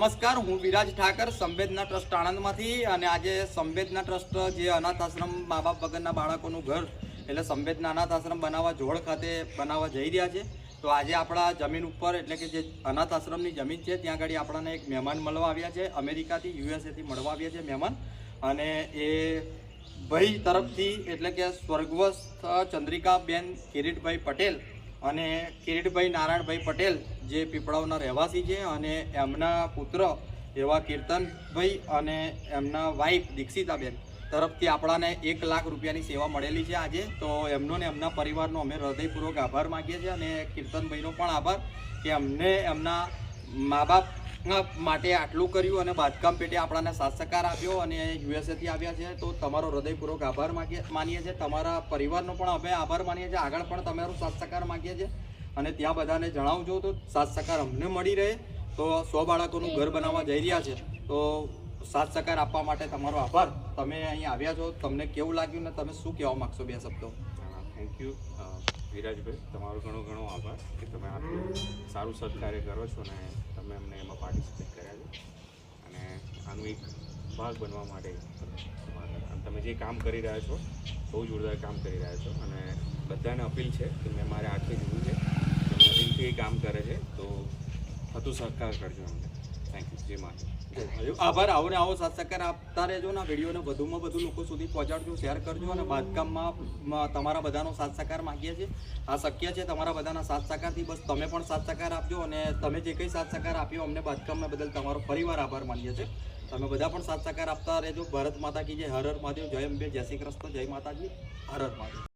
નમસ્કાર, હું વિરાજ ઠાકર, સંવેદના ટ્રસ્ટ આણંદમાંથી અને આજે સંવેદના ટ્રસ્ટ જે અનાથ આશ્રમ મા બાપ વગરના બાળકોનું ઘર, એટલે સંવેદના અનાથ આશ્રમ બનાવવા જોડ ખાતે બનાવવા જઈ રહ્યા છે. તો આજે આપણા જમીન ઉપર, એટલે કે જે અનાથ આશ્રમની જમીન છે, ત્યાં આગળ આપણને એક મહેમાન મળવા આવ્યા છે. અમેરિકાથી, યુએસએથી મળવા આવ્યા છે મહેમાન. અને એ ભાઈ તરફથી, એટલે કે સ્વર્ગસ્થ ચંદ્રિકાબેન કિરીટભાઈ પટેલ અને કિરીટભાઈ નારાયણભાઈ પટેલ જે પીપળાવના રહેવાસી છે અને એમના પુત્ર એવા કીર્તનભાઈ અને એમના વાઈફ દીક્ષિતાબેન તરફથી આપણાને એક લાખ રૂપિયાની સેવા મળેલી છે આજે. તો એમનો ને એમના પરિવારનો અમે હૃદયપૂર્વક આભાર માગીએ છીએ અને કીર્તનભાઈનો પણ આભાર કે અમને એમના મા બાપ માટે આટલું કર્યું અને બાંધકામ પેટે આપણાને સાથ સહકાર આપ્યો અને યુએસએથી આવ્યા છે. તો તમારો હૃદયપૂર્વક આભાર માગીએ માનીએ છીએ. તમારા પરિવારનો પણ અમે આભાર માનીએ છીએ. આગળ પણ તમારો સાથ સહકાર માગીએ છીએ. અને ત્યાં બધાને જણાવજો તો સાથ સહકાર અમને મળી રહે. તો સો બાળકોનું ઘર બનાવવા જઈ રહ્યા છે. તો સાથ સહકાર આપવા માટે તમારો આભાર. તમે અહીં આવ્યા છો. તમને કેવું લાગ્યું ને તમે શું કહેવા માગશો બે શબ્દો? થેન્ક યુ વિરાજભાઈ, તમારો ઘણો ઘણો આભાર કે તમે આટલું સારું સત્કાર્ય કરો છો ને તમે અમને એમાં પાર્ટિસિપેટ કર્યા છે. અને આનું એક ભાગ બનવા માટે તમે જે કામ કરી રહ્યા છો, બહુ જોરદાર કામ કરી રહ્યા છો અને બધાને અપીલ છે કે મેં મારે કે કામ કરે છે તો થતું સહકાર કરજો અમને. થેન્ક યુ જય માતા આભાર. આવો ને આવો સાથ સહકાર આપતા રહેજો ને વિડીયોને વધુમાં વધુ લોકો સુધી પહોંચાડજો શેર કરજો અને બાંધકામમાં તમારા બધાનો સાથ સહકાર માગીએ છીએ. આ શક્ય છે તમારા બધાના સાથ સહકારથી બસ તમે પણ સાથ સહકાર આપજો અને તમે જે કંઈ સાથ સહકાર આપ્યો અમને બાંધકામમાં બદલ તમારો પરિવાર આભાર માનીએ છીએ. તમે બધા પણ સાથ સહકાર આપતા રહેજો. ભારત માતા કી જય. હર હર મહાદેવ. જય અંબે. જય શ્રી કૃષ્ણ. જય માતાજી. હર હર મહાદેવ.